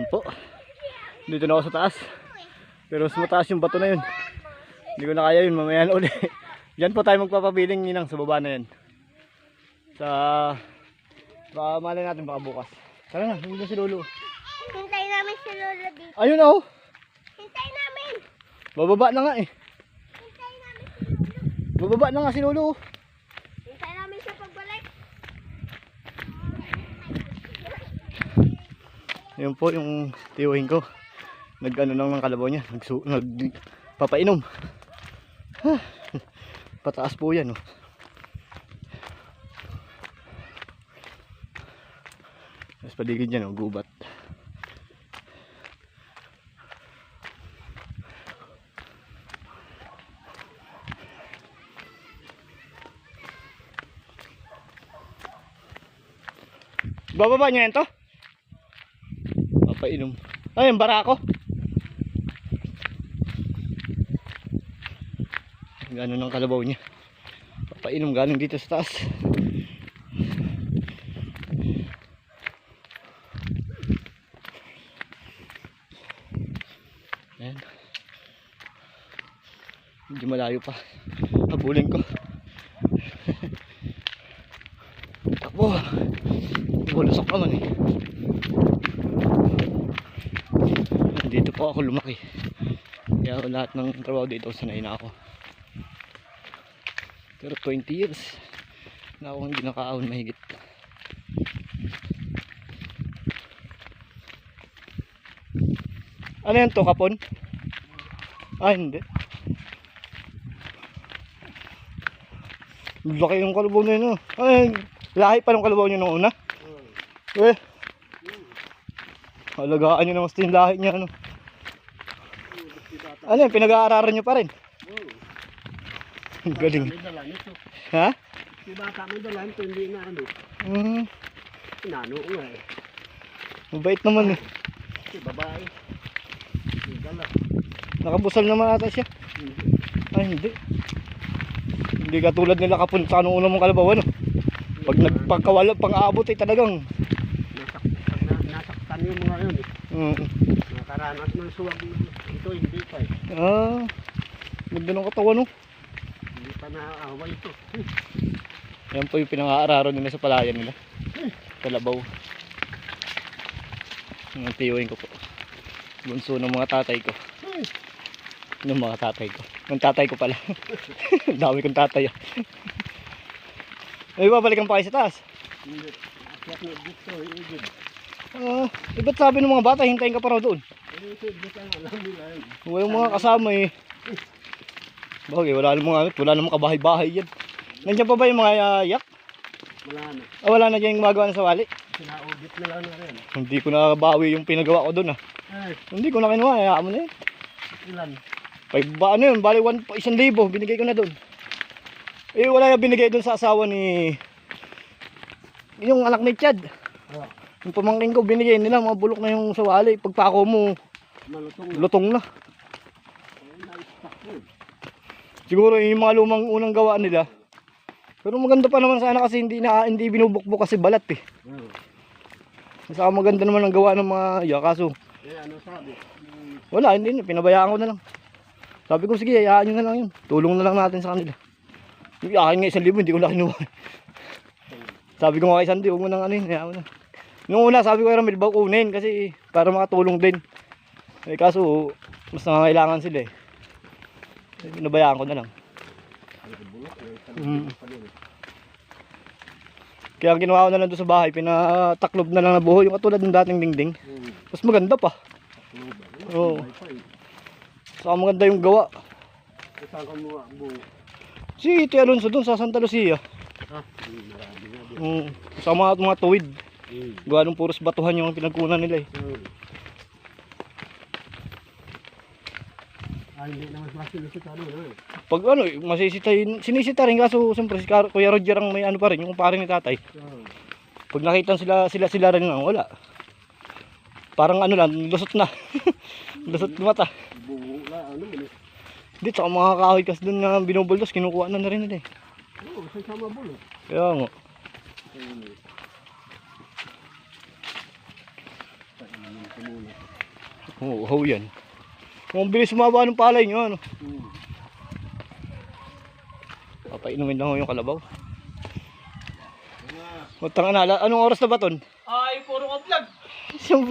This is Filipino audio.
Yan po. Dito na ako sa taas. Pero mas mataas yung bato na yun. Hindi ko na kaya yun. Mamaya na uli. Diyan po tayo magpapabiling ninang sa baba na yan. Sa... Baka malay natin baka bukas. Tara na, hindi na si Lolo. Hintay namin si Lolo dito. Ayun na oh. Hintay namin. Bababa na nga eh. Hintay namin si Lolo. Bababa na nga si Lolo. oh. Hintay namin siya pagbalik. Ayun po yung tiyuhin ko. Nag-ano lang ng kalabaw niya. Nag Nagpapainom. Ha, Pataas po yan oh. Mas paligid yan oh, gubat. Bababa niya yan? Papainom. Ay, yung barako. Gano'n ng kalabaw niya. Papainom galing dito sa taas. Ayan. Medyo malayo pa. Habulin ko. Takbo. Bulusok naman eh. Dito po ako lumaki. Kaya lahat ng trabaho dito sanay na ako. Pero 20 years na ako hindi nakaahon mahigit. Ano yan to kapon? Ah hindi. Laki yung kalabaw na yun. oh. Ay, lahi pa ng kalabaw nyo nung una. Eh. Alagaan nyo na mas yung lahi niya. Ano, ano yan, pinag-aararan nyo pa rin. Ang Galing. May dala nito. Ha? Si bata may dala nito, hindi na ano. Hmm, Inano ko nga eh. mabait naman eh. Si babae. May dala. Nakabusal naman ata siya. Hindi. Ay, hindi. Hindi katulad nila kapunta nung una mong kalabaw, ano? Pag nagpagkawala, pang-aabot eh talagang. Nasak, na, nasaktan yung mga yun eh. Mm. Nakaranas ng suwag. Ito hindi pa eh. Ah, ganda ng katawan, no? Hindi pa naaaway ito. Yan po yung pinang-aararan nila sa palayan nila. Kalabaw. Tiyuhin ko po. Bunso ng mga tatay ko. Ng mga tatay ko. Ng tatay ko pala. Ang Dami kong tatay. ah. Ay, babalikan pa kayo sa taas. Hindi. Akyat na dito eh. Hindi. Ah, eh, ba't sabi ng mga bata, hintayin ka pa raw doon? Wala yung mga kasama eh. Bagay, wala namang ano, wala namang kabahay-bahay yan. Nandiyan pa ba yung mga ah, yak? Wala na. Ah, wala na dyan yung gumagawa ng sawali. Sinaudit nila na rin. Hindi ko nabawi yung pinagawa ko doon ah. Ay, Hindi ko na kinuha, hayaan mo na yun. ilan? Pag ba ano yun, bali one, isang libo, binigay ko na doon. Eh, wala yung binigay doon sa asawa ni... Yung anak ni Chad. Oh, Yung pamangking ko, binigay nila, mga bulok na yung sawali. Pagpako mo, malutong na. lutong na. Siguro yung mga lumang unang gawa nila. Pero maganda pa naman sana kasi hindi na hindi binubukbok kasi balat eh. Oh. Saka maganda naman ang gawa ng mga ya kaso Eh, ano sabi? Hmm, wala hindi na pinabayaan ko na lang. Sabi ko sige hayaan nyo na lang yun. Tulong na lang natin sa kanila. Yung akin nga isang libo hindi ko na kinuha. sabi ko nga kay Sandy huwag mo nang ano yun hayaan mo na. Nung una sabi ko Ramil baka kunin kasi para makatulong din. Eh kaso mas nangangailangan sila eh. Eh, Pinabayaan ko na lang. Mm. Kaya ang ginawa ko na lang doon sa bahay, pinataklob na lang na buho, yung katulad ng dating dingding. Mas maganda pa. Oo. Eh. Saka maganda yung gawa. Saan ka mo ang buo? Si Tia Alonso doon sa Santa Lucia. Din. Mm, sa mga, mga tuwid. Hmm. Gawa ng puros batuhan yung pinagkunan nila eh. Hmm. Ah, hindi naman masilusot ano na eh. Pag ano, eh, masisitahin, sinisita rin kaso siyempre si Kuya Roger ang may ano pa rin, yung kumpare ni tatay. Hmm. Pag nakita sila, sila sila rin lang, wala. Parang ano lang, lusot na. lusot na mata. Buo na ano eh. Dito, sa mga kahoy kasi doon na binubuldos, kinukuha na na rin nila eh. Oo, sa sama bulok. Kaya nga. Oo, oh, yan. Kung bilis sumaba ng palay nyo, ano. Hmm. Papainumin lang ho yung kalabaw. Utang na, anong oras na ba ton? Ay, puro ka vlog.